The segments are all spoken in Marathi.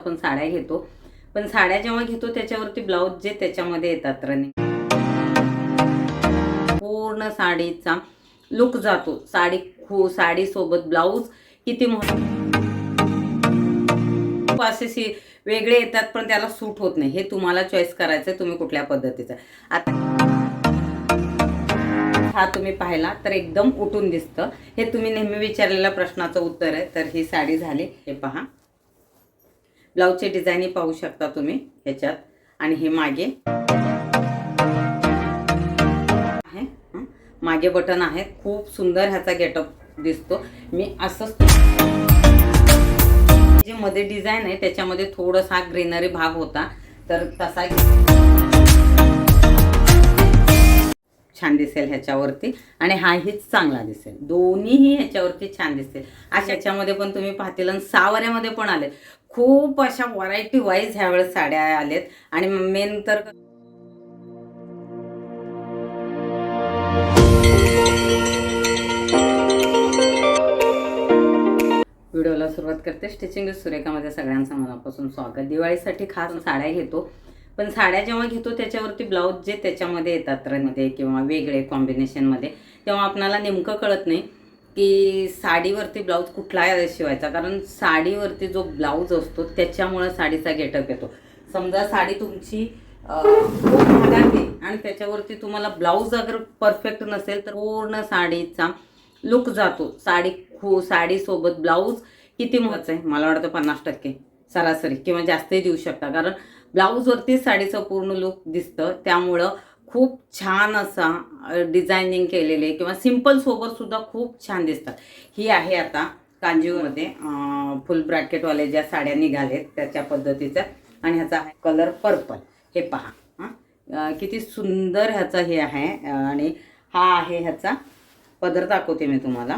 आपण साड्या घेतो. पण साड्या जेव्हा घेतो त्याच्यावरती ब्लाऊज जे त्याच्यामध्ये येतात रनिंग पूर्ण साडीचा लुक जातो. साडी खू साडी सोबत ब्लाऊज किती महत्त्व खूप असे सी वेगळे येतात पण त्याला सूट होत नाही. हे तुम्हाला चॉईस करायचं तुम्ही कुठल्या पद्धतीचं. आता हा तुम्ही पाहिला तर एकदम उठून दिसतं. हे तुम्ही नेहमी विचारलेल्या प्रश्नाचं उत्तर आहे. तर ही साडी झाली. हे पहा. ब्लाऊजचे डिझाईनही पाहू शकता तुम्ही ह्याच्यात. आणि हे मागे. आहे मागे बटन आहे. खूप सुंदर ह्याचा गेटअप दिसतो. मी असंच जे मध्ये डिझाईन आहे त्याच्यामध्ये थोडासा ग्रीनरी भाग होता. तर तसा छान दिसेल ह्याच्यावरती आणि हाही चांगला दिसेल. दोन्हीही ह्याच्यावरती छान दिसेल. अशा ह्याच्यामध्ये पण तुम्ही पाहतील आणि सावऱ्यामध्ये पण आले खूप अशा व्हरायटी वाईज ह्यावेळेस साड्या आलेत. आणि मेन तर व्हिडिओला सुरुवात करते. स्टिचिंग सुरेखामध्ये सगळ्यांचं मनापासून स्वागत. दिवाळीसाठी खास साड्या घेतो. पण साड्या जेव्हा घेतो त्याच्यावरती ब्लाऊज जे त्याच्यामध्ये येतात रनमध्ये किंवा वेगळे कॉम्बिनेशनमध्ये तेव्हा आपणाला नेमकं कळत नाही की साडीवरती ब्लाऊज कुठला शिवायचा. कारण साडीवरती जो ब्लाऊज असतो त्याच्यामुळं साडीचा गेटअप येतो. समजा साडी तुमची खूप आहे आणि त्याच्यावरती तुम्हाला ब्लाऊज अगर परफेक्ट नसेल तर पूर्ण साडीचा लुक जातो. साडी खू साडीसोबत ब्लाऊज किती महत्वाचं आहे? मला वाटतं पन्नास टक्के. सरासरी किंवा जास्तही देऊ शकता. कारण ब्लाऊजवरती साडीचं पूर्ण लुक दिसतं. त्यामुळं खूप छान असा डिझायनिंग केलेले किंवा सिंपल सोबत सुद्धा खूप छान दिसतात. ही आहे आता कांजीवमध्ये फुल ब्रॅकेटवाले ज्या साड्या निघालेत त्याच्या पद्धतीचं आणि ह्याचा आहे कलर पर्पल हे पहा हां. किती सुंदर ह्याचा हे आहे आणि हा आहे ह्याचा पदर दाखवते मी तुम्हाला.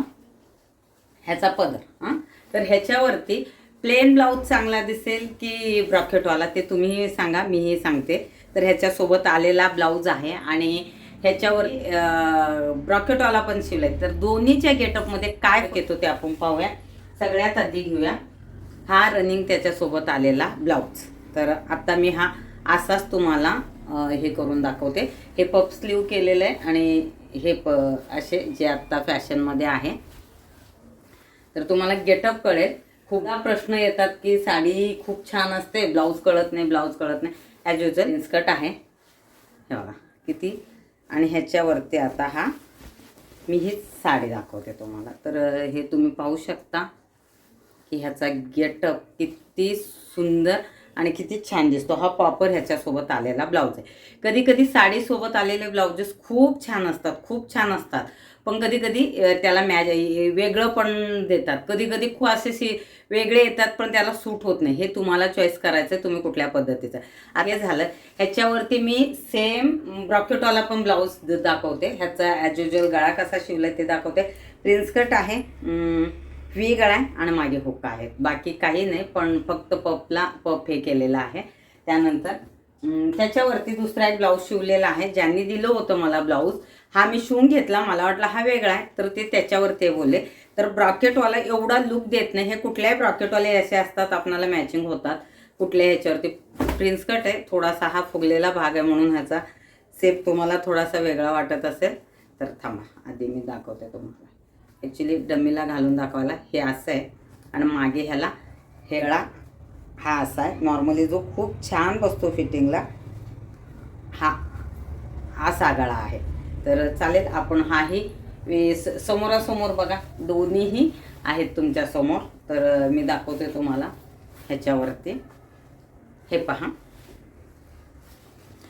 ह्याचा पदर हां. तर ह्याच्यावरती प्लेन ब्लाऊज चांगला दिसेल की ब्रॉकेटवाला ते तुम्हीही सांगा मीही सांगते. तर ह्याच्यासोबत आलेला ब्लाऊज आहे आणि ह्याच्यावर ब्रॉकेटवाला पण शिवलाय तर दोन्हीच्या गेटअपमध्ये काय घेतो ते आपण पाहूया. सगळ्यात आधी घेऊया. हा रनिंग त्याच्यासोबत आलेला ब्लाऊज. तर आत्ता मी हा असाच तुम्हाला हे करून दाखवते. हे पप स्लीव केलेलं आहे आणि हे प असे जे आत्ता फॅशनमध्ये आहे. तर तुम्हाला गेटअप कळेल. खूपदा प्रश्न येतात की साडी खूप छान असते ब्लाऊज कळत नाही ब्लाऊज कळत नाही. ॲज युजल इन्स्कर्ट आहे. हे बघा किती? आणि ह्याच्यावरती आता हा मी हीच साडी दाखवते तुम्हाला. तर हे तुम्ही पाहू शकता की ह्याचा गेटअप किती सुंदर आणि किती छान दिसतो. हा पॉपर ह्याच्यासोबत आलेला ब्लाऊज आहे. कधी कधी साडीसोबत आलेले ब्लाउजेस खूप छान असतात खूप छान असतात. पण कधी कधी त्याला मॅच वेगळं पण देतात. कधी कधी खूप असे सी वेगळे येतात पण त्याला सूट होत नाही. हे तुम्हाला चॉईस करायचं आहे, तुम्ही कुठल्या पद्धतीचं. आता हे झालं. ह्याच्यावरती मी सेम ब्रॉकेटवाला पण ब्लाऊज दाखवते. ह्याचा ॲज युजल गळा कसा शिवला ते दाखवते. प्रिन्स कट आहे. व्ही गळा आहे आणि मागे हुक्का आहेत बाकी काही नाही पण फक्त पपला पप हे केलेलं आहे. त्यानंतर त्याच्यावरती दुसरा एक ब्लाऊज शिवलेला आहे. ज्यांनी दिलं होतं मला ब्लाऊज हा मी शिवून घेतला. मला वाटला हा वेगळा आहे तर ते त्याच्यावर ते बोलले. तर ब्रॉकेटवाला एवढा लुक देत नाही. हे कुठल्याही ब्रॉकेटवाले असे असतात आपणाला मॅचिंग होतात. कुठल्या ह्याच्यावरती प्रिन्स कट आहे. थोडासा हा फुगलेला भाग आहे म्हणून ह्याचा सेप तुम्हाला थोडासा वेगळा वाटत असेल तर थांबा. आधी मी दाखवते तुम्हाला. ॲक्च्युली डमीला घालून दाखवायला हे असं आहे. आणि मागे ह्याला हेळा हा असा आहे. नॉर्मली जो खूप छान बसतो फिटिंगला हा हा सागळा आहे. तर चालेल आपण हाही समोरासमोर बघा दोन्हीही आहेत तुमच्यासमोर तर मी दाखवते तुम्हाला ह्याच्यावरती. हे पहा.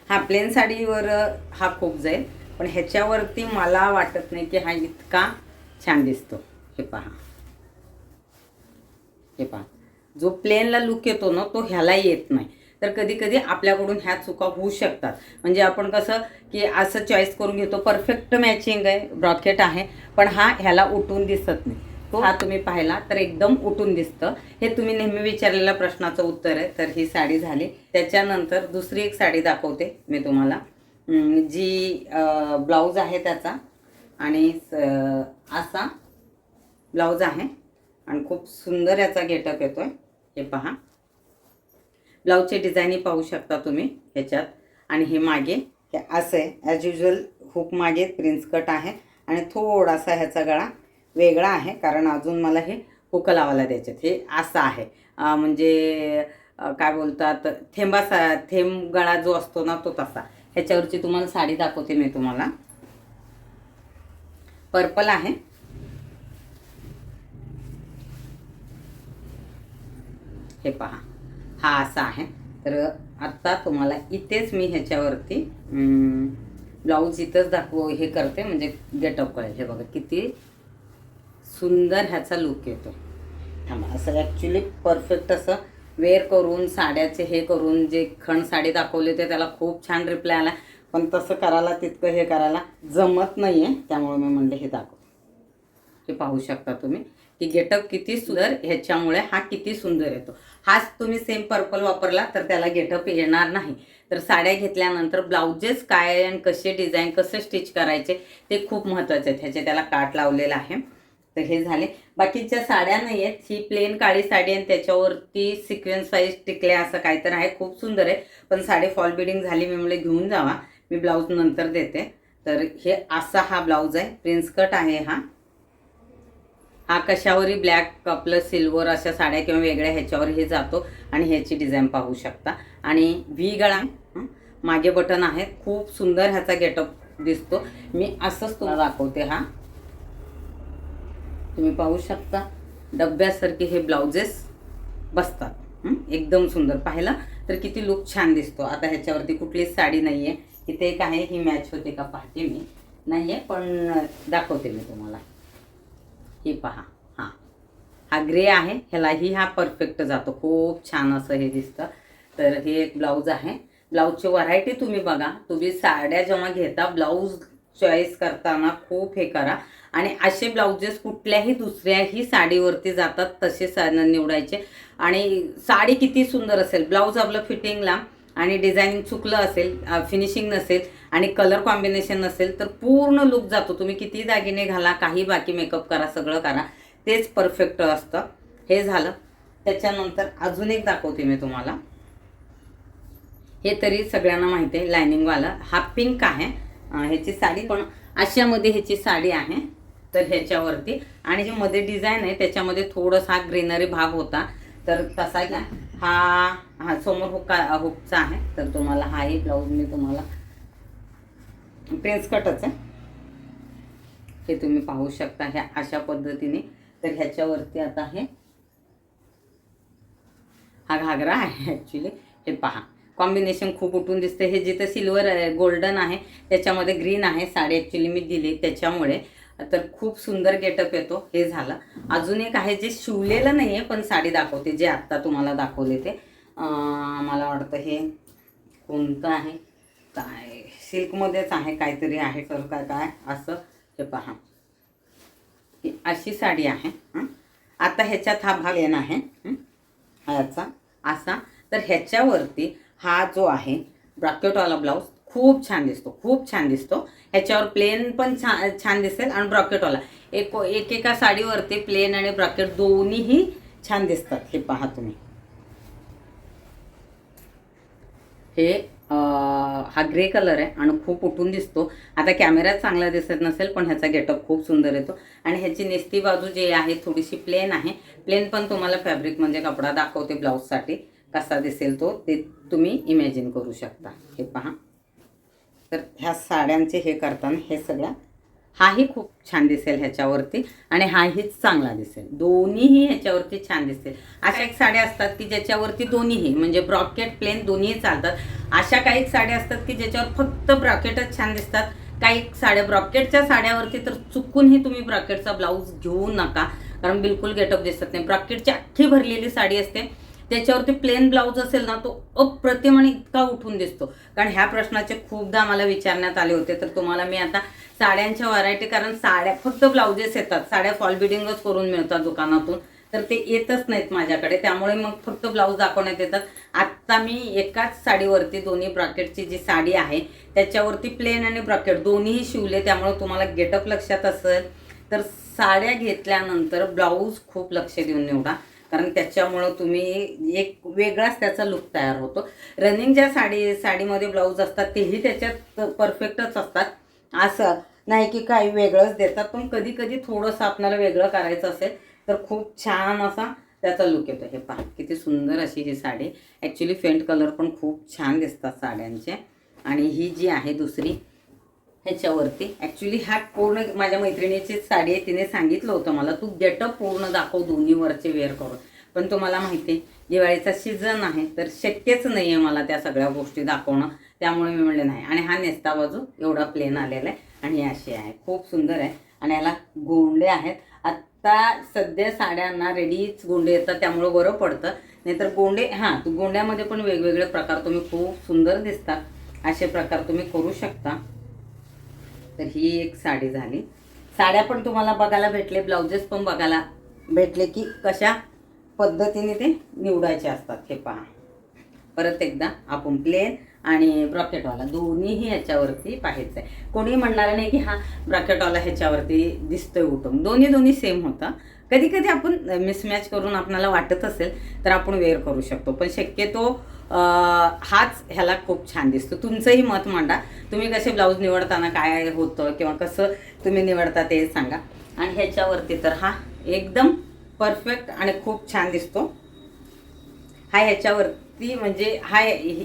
हा प्लेन साडीवर हा खूप जाईल. पण ह्याच्यावरती मला वाटत नाही की हा इतका छान दिसतो. हे पहा. हे पहा. जो प्लेनला लुक येतो ना तो ह्याला येत नाही. तर कधी कधी आपल्याकडून ह्या चुका होऊ शकतात. म्हणजे आपण कसं की असं चॉईस करून घेतो परफेक्ट मॅचिंग आहे ब्रॉकेट आहे पण हा ह्याला उठून दिसत नाही. तो हा तुम्ही पाहिला तर एकदम उठून दिसतं. हे तुम्ही नेहमी विचारलेल्या प्रश्नाचं उत्तर आहे. तर ही साडी झाली. त्याच्यानंतर दुसरी एक साडी दाखवते मी तुम्हाला. जी ब्लाऊज आहे त्याचा आणि स- असा ब्लाऊज आहे. आणि खूप सुंदर याचा गेटअप येतो आहे हे पहा. ब्लाऊजचे डिझाईनही पाहू शकता तुम्ही ह्याच्यात. आणि हे मागे हे असं आहे ॲज युजल हुक मागे प्रिन्स कट आहे. आणि थोडासा ह्याचा गळा वेगळा आहे कारण अजून मला हे हुक लावायला द्यायचे हे असं आहे. म्हणजे काय बोलतात थेंबासा थेंब गळा जो असतो ना तो तसा. ह्याच्यावरची तुम्हाला साडी दाखवते मी तुम्हाला. पर्पल आहे. हे पहा हा असा आहे. तर आत्ता तुम्हाला इथेच मी ह्याच्यावरती ब्लाऊज इथंच दाखव हे करते म्हणजे गेटअप कळेल हे बघा किती सुंदर ह्याचा लुक येतो. थांबा असं ॲक्च्युली परफेक्ट असं वेअर करून साड्याचे हे करून जे खण साडी दाखवली ते त्याला खूप छान रिप्लाय आला. पण तसं करायला तितकं हे करायला जमत नाही आहे त्यामुळे मी म्हणले हे दाखव. हे पाहू शकता तुम्ही. की गेटअप किती सुंदर ह्याच्यामुळे हा किती सुंदर येतो. हाच तुम्ही सेम पर्पल वापरला तर त्याला गेटअप येणार नाही. तर साड्या घेतल्यानंतर ब्लाउजेस काय आणि कसे डिझाईन कसे स्टिच करायचे ते खूप महत्त्वाचे आहेत. ह्याचे त्याला काट लावलेला आहे. तर हे झाले. बाकीच्या साड्या नाही आहेत. ही प्लेन काळी साडी आणि त्याच्यावरती सिक्वेन्स साईज टिकल्या असं काहीतरी आहे. खूप सुंदर आहे. पण साडी फॉल बिडिंग झाली मी म्हणले घेऊन जावा. मी ब्लाऊज नंतर देते. तर हे असा हा ब्लाऊज आहे. प्रिन्स कट आहे हा. हा कशावरही ब्लॅक कपल सिल्वर अशा साड्या किंवा वेगळ्या ह्याच्यावर हे जातो आणि ह्याची डिझाईन पाहू शकता. आणि व्ही गळा मागे बटन आहे खूप सुंदर ह्याचा गेटअप दिसतो. मी असंच तुम्हाला दाखवते हा. तुम्ही पाहू शकता. डब्यासारखे हे ब्लाउजेस बसतात. एकदम सुंदर. पाहिलं तर किती लुक छान दिसतो. आता ह्याच्यावरती कुठलीच साडी नाही आहे इथे एक आहे ही मॅच होते का पाहते मी. नाही आहे पण दाखवते मी तुम्हाला. ही पहा. हां. हा ग्रे आहे. ह्यालाही हा परफेक्ट जातो. खूप छान असं हे दिसतं. तर हे एक ब्लाऊज आहे. ब्लाऊजची व्हरायटी तुम्ही बघा. तुम्ही साड्या जेव्हा घेता ब्लाऊज चॉईस करताना खूप हे करा. आणि असे ब्लाउजेस कुठल्याही दुसऱ्याही साडीवरती जातात तसे सा निवडायचे. आणि साडी किती सुंदर असेल. ब्लाऊज आपलं फिटिंगला आणि डिझायनिंग चुकलं असेल फिनिशिंग नसेल आणि कलर कॉम्बिनेशन नसेल तर पूर्ण लुक जातो. तुम्ही किती दागिने घाला काही बाकी मेकअप करा सगळं करा तेच परफेक्ट असतं. हे झालं. त्याच्यानंतर अजून एक दाखवते मी तुम्हाला. हे तरी सगळ्यांना माहिती आहे लायनिंगवाला हा पिंक आहे. ह्याची साडी पण आशियामध्ये ह्याची साडी आहे. तर ह्याच्यावरती. आणि जे मध्ये डिझाईन आहे त्याच्यामध्ये थोडासा ग्रीनरी भाग होता. तर तसा घ्या हा हा समोर हुक्का हुकचा आहे. तर तुम्हाला हाही ब्लाऊज मी तुम्हाला प्रिन्स कटच आहे. हे तुम्ही पाहू शकता ह्या अशा पद्धतीने. तर ह्याच्यावरती आता हे हा घागरा आहे ॲक्च्युली हे पहा. कॉम्बिनेशन खूप उठून दिसते हे जिथं सिल्वर गोल्डन आहे त्याच्यामध्ये ग्रीन आहे साडी ॲक्च्युली मी दिली. त्याच्यामुळे तर खूप सुंदर गेटअप येतो. हे झालं. अजून एक आहे जे शिवलेलं नाही आहे पण साडी दाखवते जे आत्ता तुम्हाला दाखवले ते. मला वाटतं हे कोणतं आहे? काय? सिल्कमध्येच आहे काहीतरी आहे तर काय काय? असं हे पहा. ही अशी साडी आहे आता ह्याच्यात हा भाग येणार आहे ह्याचा याचा असा. तर ह्याच्यावरती हा जो आहे ब्रॉकेटवाला ब्लाऊज खूप छान दिसतो खूप छान दिसतो. ह्याच्यावर प्लेन पण छान छान दिसेल आणि ब्रॉकेटवाला एक एकेका साडीवरती प्लेन आणि ब्रॉकेट दोन्हीही छान दिसतात. हे पहा तुम्ही. हे हा ग्रे कलर आहे आणि खूप उठून दिसतो. आता कॅमेरा चांगला दिसत नसेल पण ह्याचा गेटअप खूप सुंदर येतो. आणि ह्याची नेसती बाजू जी आहे थोडीशी प्लेन आहे. प्लेन पण तुम्हाला फॅब्रिक म्हणजे कपडा दाखवते ब्लाऊजसाठी कसा दिसेल तो ते तुम्ही इमॅजिन करू शकता. हे पहा. तर ह्या साड्यांचे हे करताना हे सगळ्या हाही खूप छान दिसेल ह्याच्यावरती आणि हाही चांगला दिसेल. दोन्हीही ह्याच्यावरती छान दिसेल. अशा एक साड्या असतात की ज्याच्यावरती दोन्हीही म्हणजे ब्रॉकेट प्लेन दोन्हीही चालतात. अशा काही साड्या असतात की ज्याच्यावर फक्त ब्रॉकेटच छान दिसतात. काही साड्या ब्रॉकेटच्या साड्यावरती तर चुकूनही तुम्ही ब्रॉकेटचा ब्लाऊज घेऊ नका. कारण बिलकुल गेटअप दिसत नाही. ब्रॉकेटची अख्खी भरलेली साडी असते. त्याच्यावरती प्लेन ब्लाऊज असेल ना तो अप्रतिम आणि इतका उठून दिसतो. कारण ह्या प्रश्नाचे खूपदा मला विचारण्यात आले होते तर तुम्हाला मी आता साड्यांच्या व्हरायटी कारण साड्या फक्त ब्लाउजेस येतात. साड्या फॉल बिडिंगच करून मिळतात दुकानातून. तर ते येतच नाहीत माझ्याकडे. त्यामुळे मग फक्त ब्लाऊज दाखवण्यात येतात. आत्ता मी एकाच साडीवरती दोन्ही ब्रॉकेटची जी साडी आहे त्याच्यावरती प्लेन आणि ब्रॉकेट दोन्हीही शिवले त्यामुळे तुम्हाला गेटअप लक्षात असेल. तर साड्या घेतल्यानंतर ब्लाऊज खूप लक्ष देऊन निवडा. कारण त्याच्यामुळं तुम्ही एक वेगळाच त्याचा लुक तयार होतो. रनिंग ज्या साडी साडीमध्ये ब्लाऊज असतात तेही त्याच्यात परफेक्टच असतात. असं नाही की काही वेगळंच देतात पण कधी कधी थोडंसं आपल्याला वेगळं करायचं असेल तर खूप छान असा त्याचा लुक येतो. हे पहा किती सुंदर अशी ही साडी. ॲक्च्युली फेंट कलर पण खूप छान दिसतात साड्यांचे. आणि ही जी आहे दुसरी ह्याच्यावरती. ॲक्च्युली हा पूर्ण माझ्या मैत्रिणीची साडी आहे तिने सांगितलं होतं मला तू गेटअप पूर्ण दाखव दोन्हीवरचे वेअर करून. पण तुम्हाला माहिती आहे दिवाळीचा सीझन आहे तर शक्यच नाही आहे मला त्या सगळ्या गोष्टी दाखवणं. त्यामुळे मी म्हणले नाही. आणि हा नेस्ता बाजू एवढा प्लेन आलेला आहे आणि अशी आहे. खूप सुंदर आहे. आणि याला गोंडे आहेत. आत्ता सध्या साड्यांना रेडीच गोंडे येतात त्यामुळं बरं पडतं. नाहीतर गोंडे हां गोंड्यामध्ये पण वेगवेगळे प्रकार तुम्ही खूप सुंदर दिसतात असे प्रकार तुम्ही करू शकता. तर ही एक साडी झाली. साड्या पण तुम्हाला बघायला भेटले ब्लाउजेस पण बघायला भेटले की कशा पद्धतीने ते निवडायचे असतात हे पहा. परत एकदा आपण प्लेन आणि ब्रॉकेटवाला दोन्हीही ह्याच्यावरती पाहायचं आहे. कोणी म्हणणार नाही की हा ब्रॉकेटवाला ह्याच्यावरती दिसतोय उठून. दोन्ही दोन्ही सेम होतं. कधी कधी आपण मिसमॅच करून आपल्याला वाटत असेल तर आपण वेअर करू शकतो. पण शक्यतो हाच ह्याला खूप छान दिसतो. तुमचंही मत मांडा. तुम्ही कसे ब्लाऊज निवडताना काय होतं किंवा कसं तुम्ही निवडता ते सांगा. आणि ह्याच्यावरती तर हा एकदम परफेक्ट आणि खूप छान दिसतो. हा ह्याच्यावरती म्हणजे हा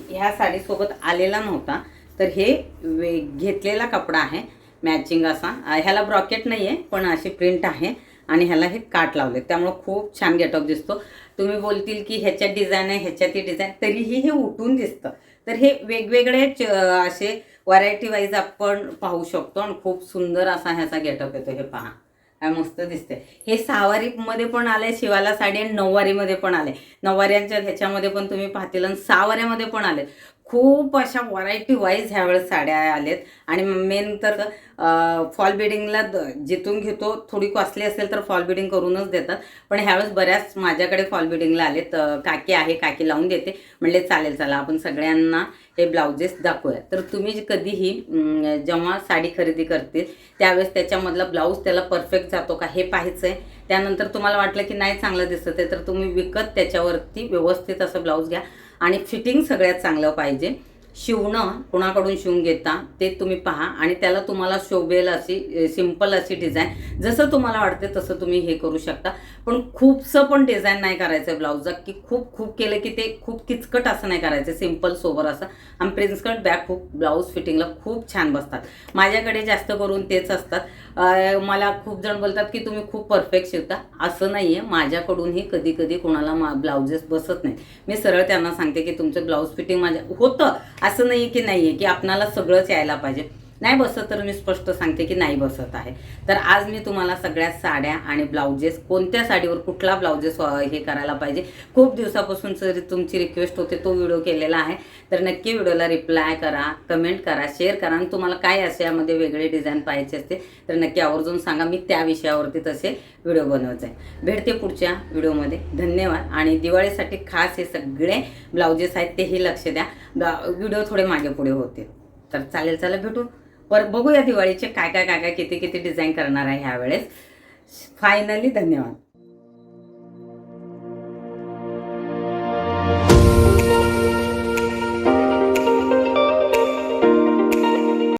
ह्या साडीसोबत आलेला नव्हता. तर हे वे घेतलेला कपडा आहे. मॅचिंग असा. ह्याला ब्रॉकेट नाही आहे पण अशी प्रिंट आहे. आणि ह्याला हे काट लावले त्यामुळं खूप छान गेटअप दिसतो. तुम्ही बोलतील की ह्याच्यात डिझाईन आहे ह्याच्यात ही डिझाईन तरीही हे उठून दिसतं. तर हे वेगवेगळे च- असे व्हरायटी वाईज आपण पाहू शकतो आणि खूप सुंदर असा ह्याचा गेटअप येतो हे पहा. काय मस्त दिसते हे सहावारीमध्ये पण आले शिवाला साडी आणि नऊवारीमध्ये पण आले नऊवाऱ्यांच्या ह्याच्यामध्ये पण तुम्ही पाहतील आणि सहावाऱ्यामध्ये पण आले खूप अशा व्हरायटी वाईज ह्यावेळेस साड्या आलेत आणि मेन तर फॉल बिडिंगला जिथून घेतो थोडी कॉस्टली असेल तर फॉल बिडिंग करूनच देतात. पण ह्यावेळेस बऱ्याच माझ्याकडे फॉल बिडिंगला आलेत. काकी आहे काकी लावून देते. म्हणले चालेल चला आपण सगळ्यांना हे ब्लाउजेस दाखवूया तर तुम्ही कधीही जेव्हा साडी खरेदी करतील त्यावेळेस त्याच्यामधला ब्लाऊज त्याला परफेक्ट जातो का हे पाहायचं आहे त्यानंतर तुम्हाला वाटलं की नाही चांगलं दिसत आहे तर तुम्ही विकत त्याच्यावरती व्यवस्थित असं ब्लाऊज घ्या. आणि फिटिंग सगळ्यात चांगलं पाहिजे. शिवणं कुणाकडून शिवून घेता ते तुम्ही पहा. आणि त्याला तुम्हाला शोभेल अशी सिंपल अशी डिझाईन जसं तुम्हाला वाटते तसं तुम्ही हे करू शकता. पण खूपसं पण डिझाईन नाही करायचं ब्लाऊजचा की खूप खूप केलं की ते खूप किचकट असं नाही करायचं. सिंपल सोबर असं. आणि प्रिन्स कट बॅक खूप ब्लाऊज फिटिंगला खूप छान बसतात. माझ्याकडे जास्त करून तेच असतात. मला खूप जण बोलतात की तुम्ही खूप परफेक्ट शिवता. असं नाही आहे माझ्याकडूनही कधी कधी कोणाला मा ब्लाउजेस बसत नाही मी सरळ त्यांना सांगते की तुमचं ब्लाऊज फिटिंग माझ्या होतं. असं नाही की नाही आहे की आपणाला सगळंच यायला पाहिजे. नाही बसत तर मी स्पष्ट सांगते की नाही बसत आहे. तर आज मी तुम्हाला सगळ्या साड्या आणि ब्लाउजेस कोणत्या साडीवर कुठला ब्लाउजेस हे करायला पाहिजे खूप दिवसापासून जरी तुमची रिक्वेस्ट होते तो व्हिडिओ केलेला आहे. तर नक्की व्हिडिओला रिप्लाय करा कमेंट करा शेअर करा. आणि तुम्हाला काय असे यामध्ये वेगळे डिझाईन पाहिजे असते तर नक्की आवर्जून सांगा. मी त्या विषयावरती तसे व्हिडिओ बनवत आहे भेटते पुढच्या व्हिडिओमध्ये धन्यवाद. आणि दिवाळीसाठी खास हे सगळे ब्लाउजेस आहेत तेही लक्ष द्या. व्हिडिओ थोडे मागे पुढे होते तर चालेल चला भेटू. पर बघूया दिवाळीचे काय काय काय काय किती किती डिझाईन करणार आहे ह्यावेळेस. फायनली धन्यवाद.